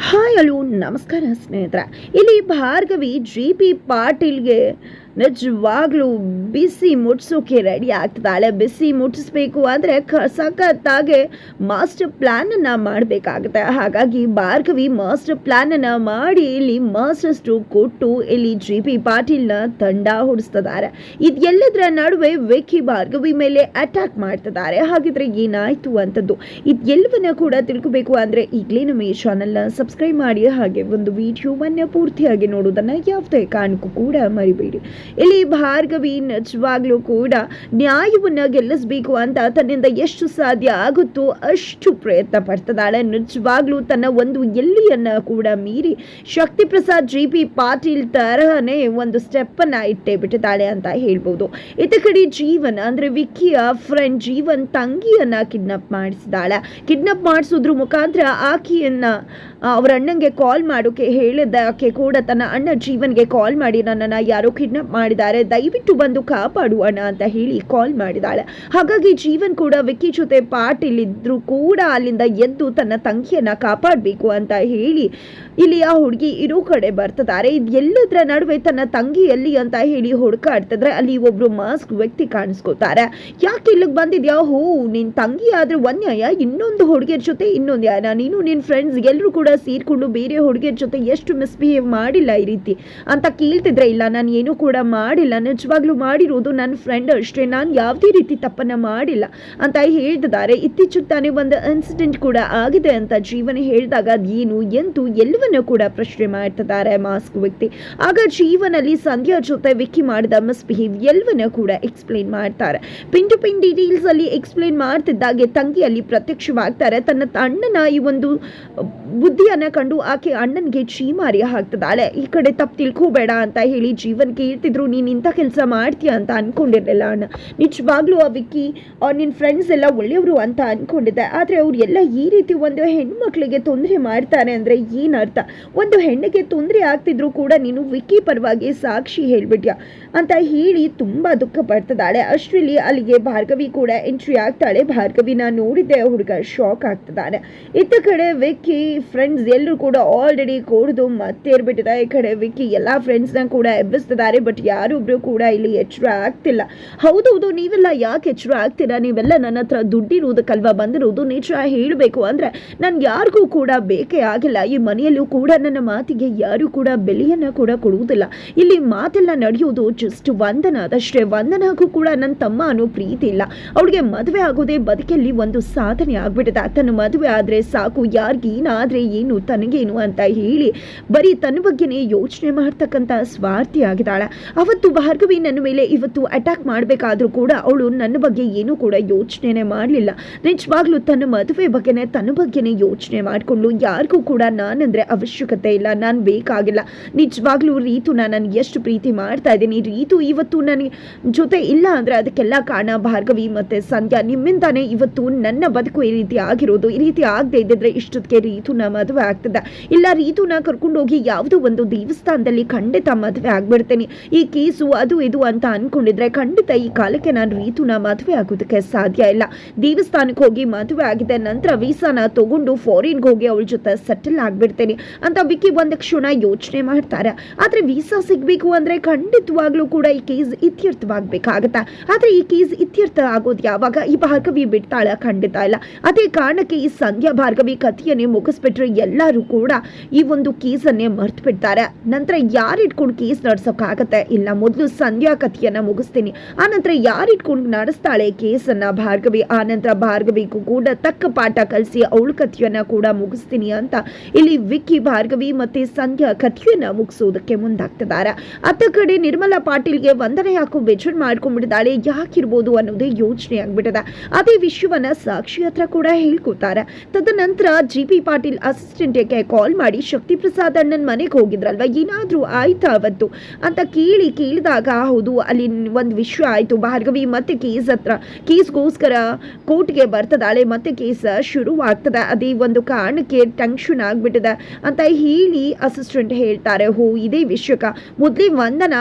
Hi hello ನಮಸ್ಕಾರ ಸ್ನೇಹಿತರ. ಇಲ್ಲಿ ಭಾರ್ಗವಿ ಜಿ ಪಿ ಪಾಟೀಲ್ಗೆ ನಿಜವಾಗ್ಲೂ ಬಿಸಿ ಮುಟ್ಸೋಕೆ ರೆಡಿ ಆಗ್ತದಾಳೆ ಬಿಸಿ ಮುಟ್ಟಿಸ್ಬೇಕು ಅಂದರೆ ಸಖತ್ತಾಗೆ ಮಾಸ್ಟರ್ ಪ್ಲ್ಯಾನನ್ನು ಮಾಡಬೇಕಾಗುತ್ತೆ. ಹಾಗಾಗಿ ಭಾರ್ಗವಿ ಮಾಸ್ಟರ್ ಪ್ಲ್ಯಾನನ್ನು ಮಾಡಿ ಇಲ್ಲಿ ಮಾಸ್ಟರ್ ಸ್ಟ್ರೋಕ್ ಕೊಟ್ಟು ಇಲ್ಲಿ ಜಿ ಪಿ ಪಾಟೀಲ್ನ ತಂಡ ಹೊಡಿಸ್ತಿದ್ದಾರೆ. ಇದೆಲ್ಲದರ ನಡುವೆ ವಿಕ್ಕಿ ಭಾರ್ಗವಿ ಮೇಲೆ ಅಟ್ಯಾಕ್ ಮಾಡ್ತಿದ್ದಾರೆ. ಹಾಗಿದ್ರೆ ಏನಾಯ್ತು ಅಂತದ್ದು? ಇದೆಲ್ಲವನ್ನ ಕೂಡ ತಿಳ್ಕೋಬೇಕು ಅಂದರೆ ಈಗಲೇ ನಮ್ಮ ಈ ಚಾನಲ್ನ ಸಬ್ಸ್ಕ್ರೈಬ್ ಮಾಡಿ. ಹಾಗೆ ಒಂದು ವಿಡಿಯೋವನ್ನು ಪೂರ್ತಿಯಾಗಿ ನೋಡೋದನ್ನು ಯಾವುದೇ ಕಾರಣಕ್ಕೂ ಕೂಡ ಮರಿಬೇಡಿ. ಇಲ್ಲಿ ಭಾರ್ಗವಿ ನಿಜವಾಗ್ಲೂ ಕೂಡ ನ್ಯಾಯವನ್ನು ಗೆಲ್ಲಿಸಬೇಕು ಅಂತ ತನ್ನಿಂದ ಎಷ್ಟು ಸಾಧ್ಯ ಆಗುತ್ತೋ ಅಷ್ಟು ಪ್ರಯತ್ನ ಪಡ್ತಿದ್ದಾಳೆ. ನಿಜವಾಗ್ಲೂ ತನ್ನ ಒಂದು ಎಲ್ಲಿಯನ್ನ ಕೂಡ ಮೀರಿ ಶಕ್ತಿ ಪ್ರಸಾದ್ ಜಿ ಪಿ ಪಾಟೀಲ್ ತರಹನೇ ಒಂದು ಸ್ಟೆಪ್ಪನ್ನು ಇಟ್ಟೇ ಬಿಟ್ಟಿದ್ದಾಳೆ ಅಂತ ಹೇಳ್ಬೋದು. ಇತ ಕಡೆ ಜೀವನ್ ಅಂದರೆ ವಿಕ್ಕಿಯ ಫ್ರೆಂಡ್ ಜೀವನ್ ತಂಗಿಯನ್ನ ಕಿಡ್ನಾಪ್ ಮಾಡಿಸಿದಾಳೆ ಕಿಡ್ನಾಪ್ ಮಾಡಿಸೋದ್ರ ಮುಖಾಂತರ ಆಕೆಯನ್ನ ಅವರ ಅಣ್ಣಂಗೆ ಕಾಲ್ ಮಾಡೋಕೆ ಹೇಳಿದ್ದಕ್ಕೆ ಕೂಡ ತನ್ನ ಅಣ್ಣ ಜೀವನ್ಗೆ ಕಾಲ್ ಮಾಡಿ, ನನ್ನನ್ನು ಯಾರೋ ಕಿಡ್ನಾಪ್ ಮಾಡಿದ್ದಾರೆ. ದಯವಿಟ್ಟು ಬಂದು ಕಾಪಾಡುವಣ ಅಂತ ಹೇಳಿ ಕಾಲ್ ಮಾಡಿದಾಳೆ. ಹಾಗಾಗಿ ಜೀವನ್ ಕೂಡ ವಿಕ್ಕಿ ಜೊತೆ ಪಾಟೀಲ್ ಇದ್ರು ಕೂಡ ಅಲ್ಲಿಂದ ಎದ್ದು ತನ್ನ ತಂಗಿಯನ್ನ ಕಾಪಾಡಬೇಕು ಅಂತ ಹೇಳಿ ಇಲ್ಲಿ ಆ ಹುಡುಗಿ ಇರೋ ಕಡೆ ಬರ್ತಿದ್ದಾರೆ. ಇದು ಎಲ್ಲದರ ನಡುವೆ ತನ್ನ ತಂಗಿ ಎಲ್ಲಿ ಅಂತ ಹೇಳಿ ಹುಡುಕಾಡ್ತಿದ್ರೆ ಅಲ್ಲಿ ಒಬ್ರು ಮಾಸ್ಕ್ ವ್ಯಕ್ತಿ ಕಾಣಿಸ್ಕೊತಾರೆ. ಯಾಕೆ ಇಲ್ಲಿಗೆ ಬಂದಿದ್ಯಾ? ಹೋ, ನಿನ್ ತಂಗಿ ಆದ್ರೆ ನ್ಯಾಯ ಇನ್ನೊಂದು ಹುಡುಗಿಯರ ಜೊತೆ ಇನ್ನೊಂದು ಯಾರ? ನೀನು ನಿನ್ನ ಫ್ರೆಂಡ್ಸ್ ಎಲ್ಲರೂ ಕೂಡ ಸೇರ್ಕೊಂಡು ಬೇರೆ ಹುಡುಗಿಯರ ಜೊತೆ ಎಷ್ಟು ಮಿಸ್ಬಿಹೇವ್ ಮಾಡಿಲ್ಲ ಈ ರೀತಿ ಅಂತ ಕೇಳ್ತಿದ್ರೆ ಇಲ್ಲ. ನಾನು ಏನು ಕೂಡ ಮಾಡಿಲ್ಲ. ನಿಜವಾಗ್ಲೂ ಮಾಡಿರೋದು ನನ್ನ ಫ್ರೆಂಡ್ ಅಷ್ಟೇ. ನಾನು ಯಾವುದೇ ರೀತಿ ತಪ್ಪನ್ನ ಮಾಡಿಲ್ಲ ಅಂತ ಹೇಳ್ತಿದ್ದಾರೆ. ಇತ್ತೀಚೆಗೆ ತಾನೇ ಒಂದು ಇನ್ಸಿಡೆಂಟ್ ಕೂಡ ಆಗಿದೆ ಅಂತ ಜೀವನ ಹೇಳಿದಾಗ ಅದೇನು ಎಂದು ಎಲ್ಲವನ್ನೂ ಕೂಡ ಪ್ರಶ್ನೆ ಮಾಡ್ತಿದ್ದಾರೆ ಮಾಸ್ಕ್ ವ್ಯಕ್ತಿ. ಆಗ ಜೀವನಲ್ಲಿ ಸಂಧ್ಯಾ ಜೊತೆ ವಿಕ್ಕಿ ಮಾಡಿದ ಮಿಸ್ಬಿಹೇವ್ ಎಲ್ಲವನ್ನೂ ಕೂಡ ಎಕ್ಸ್ಪ್ಲೇನ್ ಮಾಡ್ತಾರೆ. ಪಿನ್ ಟು ಪಿನ್ ಡೀಟೇಲ್ಸ್ ಅಲ್ಲಿ ಎಕ್ಸ್ಪ್ಲೈನ್ ಮಾಡ್ತಿದ್ದಾಗೆ ತಂಗಿಯಲ್ಲಿ ಪ್ರತ್ಯಕ್ಷವಾಗ್ತಾರೆ. ತನ್ನ ಅಣ್ಣನ ಈ ಒಂದು ಬುದ್ಧಿಯನ್ನ ಕಂಡು ಆಕೆ ಅಣ್ಣನಿಗೆ ಚೀಮಾರಿ ಹಾಕ್ತಿದ್ದಾಳೆ. ಈ ಕಡೆ ತಪ್ಪು ತಿಳ್ಕೋಬೇಡ ಅಂತ ಹೇಳಿ ಜೀವನ್ ಕೇಳ್ತಿದ್ರು ನೀನು ಇಂಥ ಕೆಲಸ ಮಾಡ್ತೀಯ ಅಂತ ಅಂದ್ಕೊಂಡಿರಲಿಲ್ಲ ಅಣ್ಣ. ನಿಜವಾಗ್ಲೂ ಆ ವಿಕ್ಕಿ ನಿನ್ನ ಫ್ರೆಂಡ್ಸ್ ಎಲ್ಲ ಒಳ್ಳೆಯವರು ಅಂತ ಅಂದ್ಕೊಂಡಿದ್ದೆ ಆದರೆ ಅವ್ರು ಎಲ್ಲ ಈ ರೀತಿ ಒಂದು ಹೆಣ್ಮಕ್ಳಿಗೆ ತೊಂದರೆ ಮಾಡ್ತಾರೆ ಅಂದರೆ ಏನು ಅರ್ಥ? ಒಂದು ಹೆಣ್ಣಿಗೆ ತೊಂದರೆ ಆಗ್ತಿದ್ರು ಕೂಡ ನೀನು ವಿಕ್ಕಿ ಪರವಾಗಿ ಸಾಕ್ಷಿ ಹೇಳ್ಬಿಟ್ಯಾ? ಅಂತ ಹೇಳಿ ತುಂಬ ದುಃಖ ಪಡ್ತಿದ್ದಾಳೆ. ಅಷ್ಟರಲ್ಲಿ ಅಲ್ಲಿಗೆ ಭಾರ್ಗವಿ ಕೂಡ ಎಂಟ್ರಿ ಆಗ್ತಾಳೆ. ಭಾರ್ಗವಿನ ನೋಡಿದ್ದೆ ಹುಡುಗ ಶಾಕ್ ಆಗ್ತದಾನೆ ಇತ್ತ ಕಡೆ ವಿಕ್ಕಿ ಫ್ರೆಂಡ್ಸ್ ಎಲ್ಲರೂ ಕೂಡ ಆಲ್ರೆಡಿ ಕೂಡಿದು ಮತ್ತೆ ಈ ಕಡೆ ವಿಕ್ಕಿ ಎಲ್ಲ ಫ್ರೆಂಡ್ಸ್ನ ಕೂಡ ಎಬ್ಬಿಸ್ತಿದ್ದಾರೆ. ಬಟ್ ಯಾರೊಬ್ರು ಕೂಡ ಇಲ್ಲಿ ಎಚ್ಚರ ಆಗ್ತಿಲ್ಲ. ಹೌದೌದು ನೀವೆಲ್ಲ ಯಾಕೆ ಎಚ್ಚರ ಆಗ್ತೀರಾ? ನೀವೆಲ್ಲ ನನ್ನ ಹತ್ರ ದುಡ್ಡಿರುವುದಕ್ಕಲ್ವ? ಬಂದಿರೋದು ನಿಜ ಹೇಳಬೇಕು ಅಂದ್ರೆ ನಾನು ಯಾರಿಗೂ ಕೂಡ ಬೇಕೇ ಆಗಿಲ್ಲ. ಈ ಮನೆಯಲ್ಲೂ ಕೂಡ ನನ್ನ ಮಾತಿಗೆ ಯಾರು ಕೂಡ ಬೆಲೆಯನ್ನ ಕೂಡ ಕೊಡುವುದಿಲ್ಲ. ಇಲ್ಲಿ ಮಾತೆಲ್ಲ ನಡೆಯೋದು ಜಸ್ಟ್ ವಂದನ ಅದಷ್ಟೇ ವಂದನಗೂ ಕೂಡ ನನ್ನ ತಮ್ಮ ಅನ್ನೋ ಪ್ರೀತಿ ಇಲ್ಲ. ಅವಳಿಗೆ ಮದುವೆ ಆಗೋದೇ ಬದುಕಲ್ಲಿ ಒಂದು ಸಾಧನೆ ಆಗ್ಬಿಟ್ಟಿದೆ. ತನ್ನ ಮದುವೆ ಆದ್ರೆ ಸಾಕು, ಯಾರಿಗೇನಾದ್ರೆ ಏನು, ತನಗೇನು ಅಂತ ಹೇಳಿ ಬರೀ ತನ್ನ ಬಗ್ಗೆನೇ ಯೋಚನೆ ಮಾಡ್ತಕ್ಕಂಥ ಸ್ವಾರ್ಥಿ ಆಗಿದ್ದಾಳೆ ಅವತ್ತು ಭಾರ್ಗವಿ ನನ್ನ ಮೇಲೆ ಇವತ್ತು ಅಟ್ಯಾಕ್ ಮಾಡಬೇಕಾದ್ರೂ ಕೂಡ ಅವಳು ನನ್ನ ಬಗ್ಗೆ ಏನೂ ಕೂಡ ಯೋಚನೆನೇ ಮಾಡಲಿಲ್ಲ. ನಿಜವಾಗ್ಲೂ ತನ್ನ ಮದುವೆ ಬಗ್ಗೆನೇ, ತನ್ನ ಬಗ್ಗೆನೇ ಯೋಚನೆ ಮಾಡಿಕೊಂಡು ಯಾರಿಗೂ ಕೂಡ ನಾನಂದ್ರೆ ಅವಶ್ಯಕತೆ ಇಲ್ಲ, ನಾನು ಬೇಕಾಗಿಲ್ಲ. ನಿಜವಾಗ್ಲೂ ರೀತು, ನಾನು ಎಷ್ಟು ಪ್ರೀತಿ ಮಾಡ್ತಾ ಇದ್ದೀನಿ. ರೀತು ಇವತ್ತು ನನಗೆ ಜೊತೆ ಇಲ್ಲ ಅಂದ್ರೆ ಅದಕ್ಕೆಲ್ಲ ಕಾರಣ ಭಾರ್ಗವಿ ಮತ್ತೆ ಸಂಧ್ಯಾ. ನಿಮ್ಮಿಂದಾನೇ ಇವತ್ತು ನನ್ನ ಬದುಕು ಈ ರೀತಿ ಆಗಿರೋದು. ಈ ರೀತಿ ಆಗದೆ ಇದ್ದಿದ್ರೆ ಇಷ್ಟೊತ್ತಿಗೆ ರೀತುನ ಮದುವೆ ಆಗ್ತದೆ. ಇಲ್ಲ, ರೀತುನ ಕರ್ಕೊಂಡೋಗಿ ಯಾವುದೋ ಒಂದು ದೇವಸ್ಥಾನದಲ್ಲಿ ಖಂಡಿತ ಮದುವೆ ಆಗ್ಬಿಡ್ತೇನೆ. ಕೇಸು ಅದು ಇದು ಅಂತ ಅನ್ಕೊಂಡಿದ್ರೆ ಖಂಡಿತ ಈ ಕಾಲಕ್ಕೆ ನಾನು ರೀತುನ ಮದುವೆ ಆಗೋದಕ್ಕೆ ಸಾಧ್ಯ ಇಲ್ಲ. ದೇವಸ್ಥಾನಕ್ಕೆ ಹೋಗಿ ಮದುವೆ ಆಗಿದೆ ನಂತರ ವೀಸಾನ ತಗೊಂಡು ಫಾರಿನ್ಗೆ ಹೋಗಿ ಅವಳ ಜೊತೆ ಸೆಟಲ್ ಆಗ್ಬಿಡ್ತೇನೆ ಅಂತ ವಿಕ್ಕಿ ಒಂದು ಕ್ಷಣ ಯೋಚನೆ ಮಾಡ್ತಾರೆ. ಆದ್ರೆ ವೀಸಾ ಸಿಗ್ಬೇಕು ಅಂದ್ರೆ ಖಂಡಿತವಾಗ್ಲೂ ಕೂಡ ಈ ಕೇಸ್ ಇತ್ಯರ್ಥವಾಗಬೇಕಾಗತ್ತೆ? ಆದ್ರೆ ಈ ಕೇಸ್ ಇತ್ಯರ್ಥ ಆಗೋದು ಯಾವಾಗ? ಈ ಭಾರ್ಗವಿ ಬಿಡ್ತಾಳ? ಖಂಡಿತ ಇಲ್ಲ. ಅದೇ ಕಾರಣಕ್ಕೆ ಈ ಸಂಧ್ಯಾ ಭಾರ್ಗವಿ ಕಥೆಯನ್ನೇ ಮುಗಿಸ್ಬಿಟ್ರೆ ಎಲ್ಲರೂ ಕೂಡ ಈ ಒಂದು ಕೇಸನ್ನೇ ಮರ್ತು ಬಿಡ್ತಾರೆ ನಂತರ ಯಾರಿಟ್ಕೊಂಡು ಕೇಸ್ ನಡ್ಸೋಕ್ಕಾಗತ್ತೆ? ಇಲ್ಲ ಮೊದಲು ಸಂಧ್ಯಾ ಕಥೆಯನ್ನ ಮುಗಿಸ್ತೀನಿ. ಆನಂತರ ಯಾರಿಟ್ಕೊಂಡು ನಡೆಸ್ತಾಳೆ ಕೇಸನ್ನ ಭಾರ್ಗವಿ. ಆನಂತರ ನಂತರ ಭಾರ್ಗವಿಗೂ ಕೂಡ ತಕ್ಕ ಪಾಠ ಕಲಿಸಿ ಅವಳು ಕಥೆಯನ್ನ ಕೂಡ ಮುಗಿಸ್ತೀನಿ ಅಂತ ಇಲ್ಲಿ ವಿಕ್ಕಿ, ಭಾರ್ಗವಿ ಮತ್ತೆ ಸಂಧ್ಯಾ ಕಥೆಯನ್ನ ಮುಗಿಸೋದಕ್ಕೆ ಮುಂದಾಗ್ತಿದ್ದಾರೆ. ಅತ್ತ ಕಡೆ ನಿರ್ಮಲಾ ಪಾಟೀಲ್ಗೆ ವಂದನೆ ಯಾಕೋ ಬೇಜಾರ್ ಮಾಡ್ಕೊಂಡ್ಬಿಟ್ಟಿದ್ದಾಳೆ. ಯಾಕಿರ್ಬೋದು ಅನ್ನೋದೇ ಯೋಚನೆ ಆಗ್ಬಿಟ್ಟಿದೆ. ಅದೇ ವಿಷಯವನ್ನ ಸಾಕ್ಷಿ ಹತ್ರ ಕೂಡ ಹೇಳ್ಕೊತಾರೆ ತದನಂತರ ಜಿ ಪಿ ಪಾಟೀಲ್ ಅಸಿಸ್ಟೆಂಟ್ಗೆ ಕಾಲ್ ಮಾಡಿ ಶಕ್ತಿ ಪ್ರಸಾದ್ ಅಣ್ಣನ ಮನೆಗೆ ಹೋಗಿದ್ರಲ್ವಾ? ಏನಾದ್ರೂ ಆಯ್ತಾ ಅವತ್ತು? ಅಂತ ಕೇಳಿ ಹೇಳಿ ಕೇಳಿದಾಗ ಹೌದು, ಅಲ್ಲಿ ಒಂದು ವಿಷಯ ಆಯಿತು. ಭಾರ್ಗವಿ, ಮತ್ತೆ ಕೇಸ್ ಹತ್ರ, ಕೇಸ್ಗೋಸ್ಕರ ಕೋರ್ಟ್ಗೆ ಬರ್ತದಾಳೆ, ಮತ್ತೆ ಕೇಸ್ ಶುರುವಾಗ್ತದೆ. ಅದೇ ಒಂದು ಕಾರಣಕ್ಕೆ ಟೆನ್ಷನ್ ಆಗಿಬಿಟ್ಟಿದೆ ಅಂತ ಹೇಳಿ ಅಸಿಸ್ಟೆಂಟ್ ಹೇಳ್ತಾರೆ. ಹೋ, ಇದೇ ವಿಷಯಕ್ಕ ಮೊದಲೇ ವಂದನ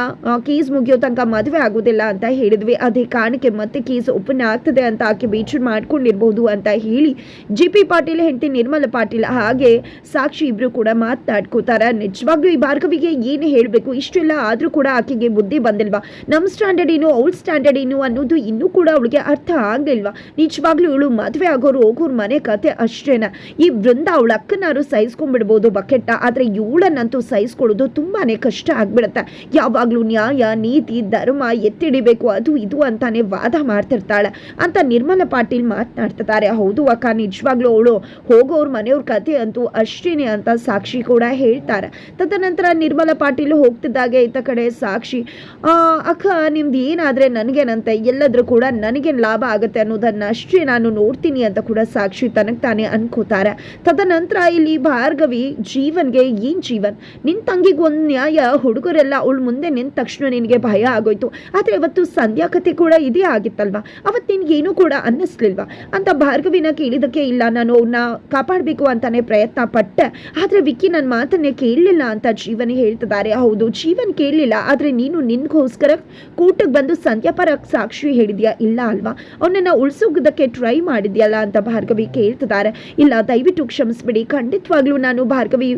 ಕೇಸ್ ಮುಗಿಯೋ ತನಕ ಮದುವೆ ಆಗೋದಿಲ್ಲ ಅಂತ ಹೇಳಿದ್ವಿ. ಅದೇ ಕಾರಣಕ್ಕೆ ಮತ್ತೆ ಕೇಸ್ ಓಪನ್ ಆಗ್ತದೆ ಅಂತ ಆಕೆ ಬೇಚೂರ್ ಮಾಡ್ಕೊಂಡಿರ್ಬೋದು ಅಂತ ಹೇಳಿ ಜಿ ಪಿ ಪಾಟೀಲ್, ಹೆಂಡತಿ ನಿರ್ಮಲ ಪಾಟೀಲ್ ಹಾಗೆ ಸಾಕ್ಷಿ ಇಬ್ರು ಕೂಡ ಮಾತನಾಡ್ಕೋತಾರೆ. ನಿಜವಾಗ್ಲೂ ಈ ಭಾರ್ಗವಿಗೆ ಏನು ಹೇಳಬೇಕು, ಇಷ್ಟೆಲ್ಲ ಆದರೂ ಕೂಡ ಆಕೆಗೆ ಬುದ್ಧಿ ಬಂದಿಲ್ವಾ? ನಮ್ಮ ಸ್ಟ್ಯಾಂಡರ್ಡ್ ಏನು, ಅವಳ ಸ್ಟ್ಯಾಂಡರ್ಡ್ ಏನು ಅನ್ನೋದು ಇನ್ನೂ ಕೂಡ ಅವಳಿಗೆ ಅರ್ಥ ಆಗಲಿಲ್ವಾ? ನಿಜವಾಗ್ಲೂ ಇವಳು ಮದುವೆ ಆಗೋರು ಹೋಗೋರು ಮನೆ ಕತೆ ಅಷ್ಟೇನ? ಈ ಬೃಂದ ಅವಳ ಅಕ್ಕನಾರು ಸಹಿಸ್ಕೊಂಡ್ಬಿಡ್ಬೋದು ಬಕೆಟ್ನ, ಆದರೆ ಇವಳನ್ನಂತೂ ಸಹಿಸ್ಕೊಳ್ಳೋದು ತುಂಬಾನೇ ಕಷ್ಟ ಆಗ್ಬಿಡುತ್ತೆ. ಯಾವಾಗಲೂ ನ್ಯಾಯ, ನೀತಿ, ಧರ್ಮ ಎತ್ತಿಡಿಬೇಕು, ಅದು ಇದು ಅಂತಾನೆ ವಾದ ಮಾಡ್ತಿರ್ತಾಳೆ ಅಂತ ನಿರ್ಮಲ ಪಾಟೀಲ್ ಮಾತನಾಡ್ತಿದ್ದಾರೆ. ಹೌದು ಅಕ್ಕ, ನಿಜವಾಗ್ಲೂ ಅವಳು ಹೋಗೋರು ಮನೆಯವ್ರ ಕತೆ ಅಂತೂ ಅಷ್ಟೇನೆ ಅಂತ ಸಾಕ್ಷಿ ಕೂಡ ಹೇಳ್ತಾರೆ. ತದನಂತರ ನಿರ್ಮಲ ಪಾಟೀಲ್ ಹೋಗ್ತಿದ್ದಾಗೆ, ಇತ್ತ ಕಡೆ ಸಾಕ್ಷಿ. ಅಕ್ಕ, ನಿಮ್ದು ಏನಾದರೆ ನನಗೇನಂತೆ? ಎಲ್ಲದರೂ ಕೂಡ ನನಗೇನು ಲಾಭ ಆಗುತ್ತೆ ಅನ್ನೋದನ್ನು ಅಷ್ಟೇ ನಾನು ನೋಡ್ತೀನಿ ಅಂತ ಕೂಡ ಸಾಕ್ಷಿ ತನಗೆ ತಾನೇ ಅನ್ಕೋತಾರೆ. ತದನಂತರ ಇಲ್ಲಿ ಭಾರ್ಗವಿ ಜೀವನ್ಗೆ ಏನು ಜೀವನ್? ನಿನ್ ತಂಗಿಗೆ ಒಂದು ನ್ಯಾಯ, ಹುಡುಗರೆಲ್ಲ ಅವಳು ಮುಂದೆ ನಿಂತ ತಕ್ಷಣ ನಿನಗೆ ಭಯ ಆಗೋಯ್ತು. ಆದ್ರೆ ಇವತ್ತು ಸಂಧ್ಯಾ ಕಥೆ ಕೂಡ ಇದೇ ಆಗಿತ್ತಲ್ವಾ? ಅವತ್ತು ನಿನಗೇನು ಕೂಡ ಅನ್ನಿಸ್ಲಿಲ್ವಾ? ಅಂತ ಭಾರ್ಗವಿನ ಕೇಳಿದಕ್ಕೆ ಇಲ್ಲ, ನಾನು ಅವನ್ನ ಕಾಪಾಡಬೇಕು ಅಂತಾನೆ ಪ್ರಯತ್ನ ಪಟ್ಟೆ. ಆದರೆ ವಿಕ್ಕಿ ನನ್ನ ಮಾತನ್ನೇ ಕೇಳಲಿಲ್ಲ ಅಂತ ಜೀವನ್ ಹೇಳ್ತಿದ್ದಾರೆ. ಹೌದು, ಜೀವನ್ ಕೇಳಲಿಲ್ಲ. ಆದ್ರೆ ನೀನು ನಿನ್ಗೋಸ್ಕರ ಕೂಟಕ್ಕೆ ಬಂದು ಸಂಧ್ಯಾ ಪರ ಸಾಕ್ಷಿ ಹೇಳಿದ್ಯಾ? ಇಲ್ಲ ಅಲ್ವಾ? ಅವನನ್ನು ಉಳಿಸೋದಕ್ಕೆ ಟ್ರೈ ಮಾಡಿದ್ಯಲ್ಲ ಅಂತ ಭಾರ್ಗವಿ ಕೇಳ್ತಿದ್ದಾರೆ ಇಲ್ಲ, ದಯವಿಟ್ಟು ಕ್ಷಮಿಸ್ಬಿಡಿ. ಖಂಡಿತವಾಗ್ಲೂ ನಾನು ಭಾರ್ಗವಿ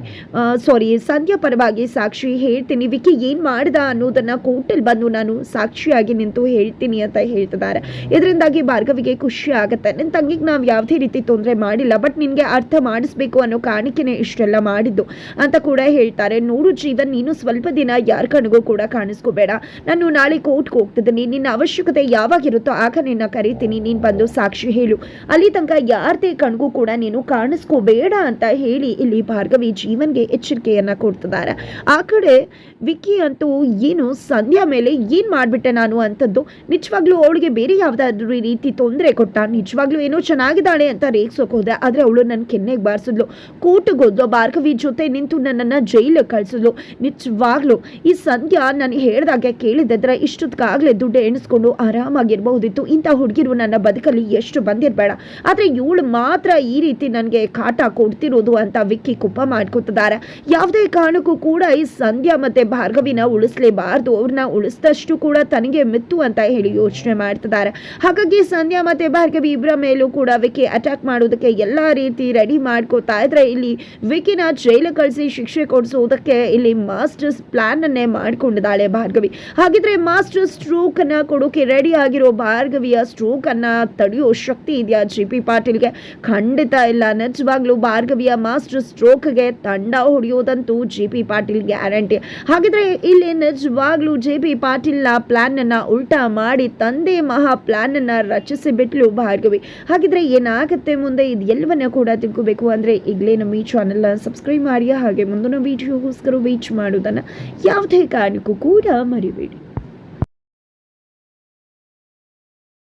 ಸಾರಿ ಸಂಧ್ಯಾ ಪರವಾಗಿ ಸಾಕ್ಷಿ ಹೇಳ್ತೀನಿ. ವಿಕಿ ಏನು ಮಾಡ್ದ ಅನ್ನೋದನ್ನ ಕೋರ್ಟಲ್ಲಿ ಬಂದು ನಾನು ಸಾಕ್ಷಿಯಾಗಿ ನಿಂತು ಹೇಳ್ತೀನಿ ಅಂತ ಹೇಳ್ತಿದ್ದಾರೆ ಇದರಿಂದಾಗಿ ಭಾರ್ಗವಿಗೆ ಖುಷಿ ಆಗುತ್ತೆ. ನನ್ನ ತಂಗಿಗೆ ನಾವು ಯಾವುದೇ ರೀತಿ ತೊಂದರೆ ಮಾಡಿಲ್ಲ ಬಟ್ ನಿನಗೆ ಅರ್ಥ ಮಾಡಿಸ್ಬೇಕು ಅನ್ನೋ ಕಾಣಿಕೆನೇ ಇಷ್ಟೆಲ್ಲ ಮಾಡಿದ್ದು ಅಂತ ಕೂಡ ಹೇಳ್ತಾರೆ. ನೋಡು ಜೀವನ್, ನೀನು ಸ್ವಲ್ಪ ದಿನ ಯಾರ ಕಣ್ಗೂ ಕೂಡ ಕಾಣಿಸ್ಕೋಬೇಡ. ನಾನು ನಾಳೆ ಕೋರ್ಟ್ಗೆ ಹೋಗ್ತಿದ್ದೀನಿ. ನಿನ್ನ ಅವಶ್ಯಕತೆ ಯಾವಾಗಿರುತ್ತೋ ಆಗ ನಿನ್ನ ಕರಿತೀನಿ. ನೀನು ಬಂದು ಸಾಕ್ಷಿ ಹೇಳು. ಅಲ್ಲಿ ತನಕ ಯಾರದೇ ಕಣ್ಗೂ ಕೂಡ ನೀನು ಕಾಣಿಸ್ಕೋಬೇಡ ಅಂತ ಹೇಳಿ ಇಲ್ಲಿ ಭಾರ್ಗವಿ ಜೀವನ್ಗೆ ಎಚ್ಚರಿಕೆಯನ್ನ ಕೊಡ್ತಿದ್ದಾರೆ. ಆ ಕಡೆ ವಿಕ್ಕಿ ಅಂತೂ ಏನು ಸಂಧ್ಯಾ ಮೇಲೆ ಏನ್ ಮಾಡ್ಬಿಟ್ಟೆ ನಾನು ಅಂತದ್ದು? ನಿಜವಾಗ್ಲೂ ಅವಳಿಗೆ ಬೇರೆ ಯಾವ್ದಾದ್ರು ರೀತಿ ತೊಂದರೆ ಕೊಟ್ಟ? ನಿಜವಾಗ್ಲೂ ಏನೋ ಚೆನ್ನಾಗಿದ್ದಾಳೆ ಅಂತ ರೇಗ್ಸೋಕ್ ಹೋದೆ. ಆದ್ರೆ ಅವಳು ನನ್ನ ಕೆನ್ನೆಗೆ ಬಾರಿಸಿದ್ಲು. ಕೋರ್ಟ್ಗೆ ಹೋದ್ಲು. ಭಾರ್ಗವಿ ಜೊತೆ ನಿಂತು ನನ್ನನ್ನ ಜೈಲಿಗೆ ಕಳಿಸಿದ್ಲು. ನಿಜವಾಗ್ಲೂ ಈ ಸಂಧ್ಯಾ ನಾನು ಹೇಳ್ದಾಗೆ ಕೇಳಿದ್ರೆ ಇಷ್ಟೊತ್ತಿಗಾಗಲೇ ದುಡ್ಡು ಎಣಿಸ್ಕೊಂಡು ಆರಾಮಾಗಿರ್ಬಹುದಿತ್ತು. ಇಂಥ ಹುಡುಗಿರು ನನ್ನ ಬದುಕಲ್ಲಿ ಎಷ್ಟು ಬಂದಿರಬೇಡ. ಆದರೆ ಇವಳು ಮಾತ್ರ ಈ ರೀತಿ ನನಗೆ ಕಾಟ ಕೊಡ್ತಿರೋದು ಅಂತ ವಿಕ್ಕಿ ಕುಪ್ಪ ಮಾಡ್ಕೊತಿದ್ದಾರೆ. ಯಾವುದೇ ಕಾರಣಕ್ಕೂ ಕೂಡ ಈ ಸಂಧ್ಯಾ ಮತ್ತೆ ಭಾರ್ಗವಿನ ಉಳಿಸ್ಲೇಬಾರ್ದು. ಅವ್ರನ್ನ ಉಳಿಸಿದಷ್ಟು ಕೂಡ ತನಗೆ ಮಿತ್ತು ಅಂತ ಹೇಳಿ ಯೋಚನೆ ಮಾಡ್ತಿದ್ದಾರೆ. ಹಾಗಾಗಿ ಸಂಧ್ಯಾ ಮತ್ತೆ ಭಾರ್ಗವಿ ಇಬ್ಬರ ಮೇಲೂ ಕೂಡ ವಿಕ್ಕಿ ಅಟ್ಯಾಕ್ ಮಾಡೋದಕ್ಕೆ ಎಲ್ಲ ರೀತಿ ರೆಡಿ ಮಾಡ್ಕೋತಾ ಇದ್ರೆ ಇಲ್ಲಿ ವಿಕಿನ ಜೈಲು ಕಳಿಸಿ ಶಿಕ್ಷೆ ಕೊಡಿಸೋದಕ್ಕೆ ಇಲ್ಲಿ ಮಾಸ್ಟರ್ಸ್ ಪ್ಲಾನ್ ಅನ್ನೇ ಮಾಡ್ಕೊಂಡಿದ್ದಾಳೆ ಭಾರ್ಗವಿ. ಹಾಗಿದ್ರೆ ಮಾಸ್ಟರ್ ಸ್ಟ್ರೋಕ್ ಅನ್ನ ಕೊಡೋಕೆ ರೆಡಿ ಆಗಿರೋ ಭಾರ್ಗವಿಯ ಸ್ಟ್ರೋಕ್ ಅನ್ನ ತಡೆಯೋ ಶಕ್ತಿ ಇದೆಯಾ ಜಿ ಪಿ ಪಾಟೀಲ್ಗೆ? ಖಂಡಿತ ಇಲ್ಲ. ನಿಜವಾಗ್ಲೂ ಭಾರ್ಗವಿಯ ಮಾಸ್ಟರ್ ಸ್ಟ್ರೋಕ್ಗೆ ತಂಡ ಹೊಡೆಯೋದಂತೂ ಜಿ ಪಿ ಪಾಟೀಲ್ ಗ್ಯಾರಂಟಿ. ಹಾಗಿದ್ರೆ ಇಲ್ಲಿ ನಿಜವಾಗ್ಲೂ ಜೆ ಪಿ ಪಾಟೀಲ್ ಪ್ಲಾನ್ ಅನ್ನ ಉಲ್ಟಾ ಮಾಡಿ ತಂದೆ ಮಹಾ ಪ್ಲಾನ್ ಅನ್ನ ರಚಿಸಿ ಬಿಟ್ಲು ಭಾರ್ಗವಿ. ಹಾಗಿದ್ರೆ ಏನಾಗುತ್ತೆ ಮುಂದೆ ಇದು ಎಲ್ಲವನ್ನ ಕೂಡ ತಿಳ್ಕೋಬೇಕು ಅಂದ್ರೆ ಈಗಲೇ ನಮ್ಮ ಈ ಚಾನೆಲ್ ಸಬ್ಸ್ಕ್ರೈಬ್ ಮಾಡಿ ಹಾಗೆ ಮುಂದಿನ ವಿಡಿಯೋಗೋಸ್ಕರ ವೀಚ್ ಮಾಡೋದನ್ನ ಯಾವುದೇ ಕಾರಣಕ್ಕೂ ಕೂಡ ಮರಿಬೇಡಿ